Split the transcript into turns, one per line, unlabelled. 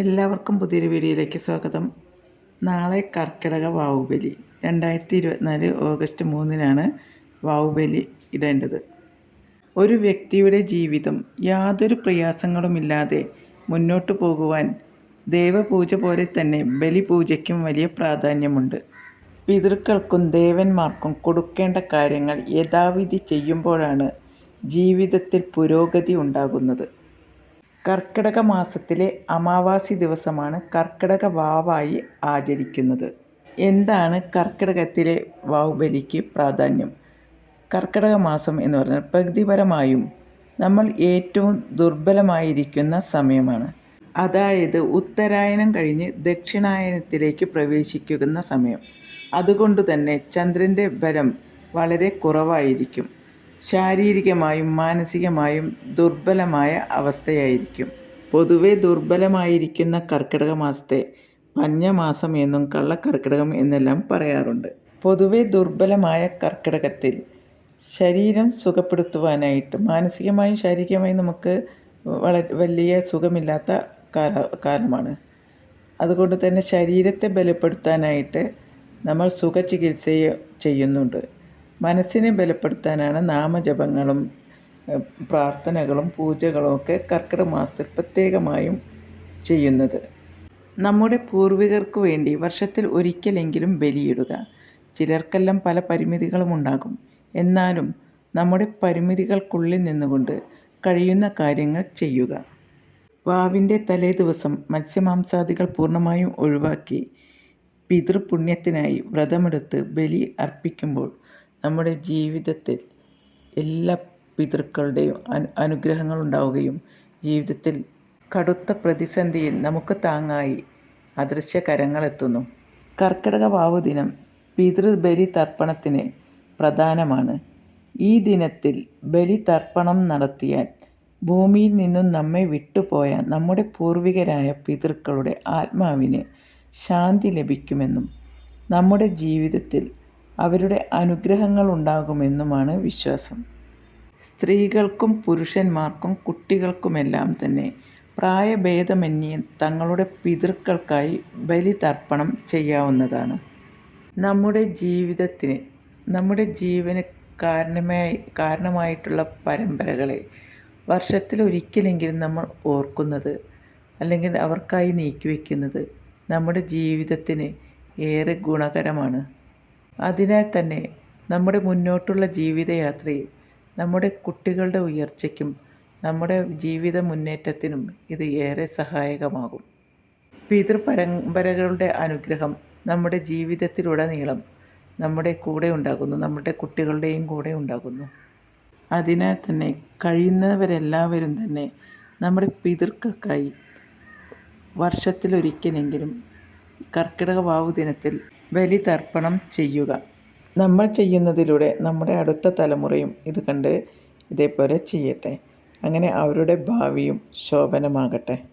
എല്ലാവർക്കും പുതിയൊരു വീഡിയോയിലേക്ക് സ്വാഗതം. നാളെ കർക്കിടക വാവുബലി. രണ്ടായിരത്തി ഇരുപത്തിനാല് ഓഗസ്റ്റ് മൂന്നിനാണ് വാവുബലി ഇടേണ്ടത്. ഒരു വ്യക്തിയുടെ ജീവിതം യാതൊരു പ്രയാസങ്ങളുമില്ലാതെ മുന്നോട്ടു പോകുവാൻ ദേവപൂജ പോലെ തന്നെ ബലിപൂജയ്ക്കും വലിയ പ്രാധാന്യമുണ്ട്. പിതൃക്കൾക്കും ദേവന്മാർക്കും കൊടുക്കേണ്ട കാര്യങ്ങൾ യഥാവിധി ചെയ്യുമ്പോഴാണ് ജീവിതത്തിൽ പുരോഗതി ഉണ്ടാകുന്നത്. കർക്കിടക മാസത്തിലെ അമാവാസി ദിവസമാണ് കർക്കിടക വാവായി ആചരിക്കുന്നത്. എന്താണ് കർക്കിടകത്തിലെ വാവുബലിക്ക് പ്രാധാന്യം? കർക്കിടക മാസം എന്ന് പറഞ്ഞാൽ പ്രകൃതിപരമായും നമ്മൾ ഏറ്റവും ദുർബലമായിരിക്കുന്ന സമയമാണ്. അതായത് ഉത്തരായനം കഴിഞ്ഞ് ദക്ഷിണായനത്തിലേക്ക് പ്രവേശിക്കുന്ന സമയം. അതുകൊണ്ട് തന്നെ ചന്ദ്രന്റെ ബലം വളരെ കുറവായിരിക്കും. ശാരീരികമായും മാനസികമായും ദുർബലമായ അവസ്ഥയായിരിക്കും. പൊതുവെ ദുർബലമായിരിക്കുന്ന കർക്കിടക മാസത്തെ പഞ്ഞമാസം എന്നും കള്ളക്കർക്കിടകം എന്നെല്ലാം പറയാറുണ്ട്. പൊതുവെ ദുർബലമായ കർക്കിടകത്തിൽ ശരീരം സുഖപ്പെടുത്തുവാനായിട്ട് മാനസികമായും ശാരീരികമായും നമുക്ക് വളരെ വലിയ സുഖമില്ലാത്ത കാല കാലമാണ്. അതുകൊണ്ട് തന്നെ ശരീരത്തെ ബലപ്പെടുത്താനായിട്ട് നമ്മൾ സുഖ സുഖചികിത്സ ചെയ്യുന്നുണ്ട്. മനസ്സിനെ ബലപ്പെടുത്താനാണ് നാമജപങ്ങളും പ്രാർത്ഥനകളും പൂജകളും ഒക്കെ കർക്കിടക മാസത്തിൽ പ്രത്യേകമായും ചെയ്യുന്നത്. നമ്മുടെ പൂർവികർക്ക് വേണ്ടി വർഷത്തിൽ ഒരിക്കലെങ്കിലും ബലിയിടുക. ചിലർക്കെല്ലാം പല പരിമിതികളും ഉണ്ടാകും. എന്നാലും നമ്മുടെ പരിമിതികൾക്കുള്ളിൽ നിന്നുകൊണ്ട് കഴിയുന്ന കാര്യങ്ങൾ ചെയ്യുക. വാവിന്റെ തലേ ദിവസം മത്സ്യമാംസാദികൾ പൂർണമായും ഒഴിവാക്കി പിതൃപുണ്യത്തിനായി വ്രതമെടുത്ത് ബലി അർപ്പിക്കുമ്പോൾ നമ്മുടെ ജീവിതത്തിൽ എല്ലാ പിതൃക്കളുടെയും അനു അനുഗ്രഹങ്ങൾ ഉണ്ടാവുകയും ജീവിതത്തിൽ കടുത്ത പ്രതിസന്ധിയിൽ നമുക്ക് താങ്ങായി അദൃശ്യ കരങ്ങളെത്തുന്നു കർക്കിടക വാവു ദിനം പിതൃബലി തർപ്പണത്തിന് പ്രധാനമാണ്. ഈ ദിനത്തിൽ ബലി തർപ്പണം നടത്തിയാൽ ഭൂമിയിൽ നിന്നും നമ്മെ വിട്ടുപോയ നമ്മുടെ പൂർവികരായ പിതൃക്കളുടെ ആത്മാവിന് ശാന്തി ലഭിക്കുമെന്നും നമ്മുടെ ജീവിതത്തിൽ അവരുടെ അനുഗ്രഹങ്ങൾ ഉണ്ടാകുമെന്നുമാണ് വിശ്വാസം. സ്ത്രീകൾക്കും പുരുഷന്മാർക്കും കുട്ടികൾക്കുമെല്ലാം തന്നെ പ്രായഭേദമന്യേ തങ്ങളുടെ പിതൃക്കൾക്കായി ബലി തർപ്പണം ചെയ്യാവുന്നതാണ്. നമ്മുടെ ജീവിതത്തിന് നമ്മുടെ ജീവന് കാരണമായി കാരണമായിട്ടുള്ള പരമ്പരകളെ വർഷത്തിലൊരിക്കലെങ്കിലും നമ്മൾ ഓർക്കുന്നത് അല്ലെങ്കിൽ അവർക്കായി നീക്കിവെക്കുന്നത് നമ്മുടെ ജീവിതത്തിന് ഏറെ ഗുണകരമാണ്. അതിനാൽ തന്നെ നമ്മുടെ മുന്നോട്ടുള്ള ജീവിതയാത്രയിൽ നമ്മുടെ കുട്ടികളുടെ ഉയർച്ചയ്ക്കും നമ്മുടെ ജീവിത മുന്നേറ്റത്തിനും ഇത് ഏറെ സഹായകമാകും. പിതൃപരമ്പരകളുടെ അനുഗ്രഹം നമ്മുടെ ജീവിതത്തിലുടനീളം നമ്മുടെ കൂടെ ഉണ്ടാകുന്നു നമ്മുടെ കുട്ടികളുടെയും കൂടെ ഉണ്ടാകുന്നു. അതിനാൽ തന്നെ കഴിയുന്നവരെല്ലാവരും തന്നെ നമ്മുടെ പിതൃക്കൾക്കായി വർഷത്തിലൊരിക്കലെങ്കിലും കർക്കിടക വാവു ദിനത്തിൽ ബലിതർപ്പണം ചെയ്യുക. നമ്മൾ ചെയ്യുന്നതിലൂടെ നമ്മുടെ അടുത്ത തലമുറയും ഇത് കണ്ട് ഇതേപോലെ ചെയ്യട്ടെ. അങ്ങനെ അവരുടെ ഭാവിയും ശോഭനമാകട്ടെ.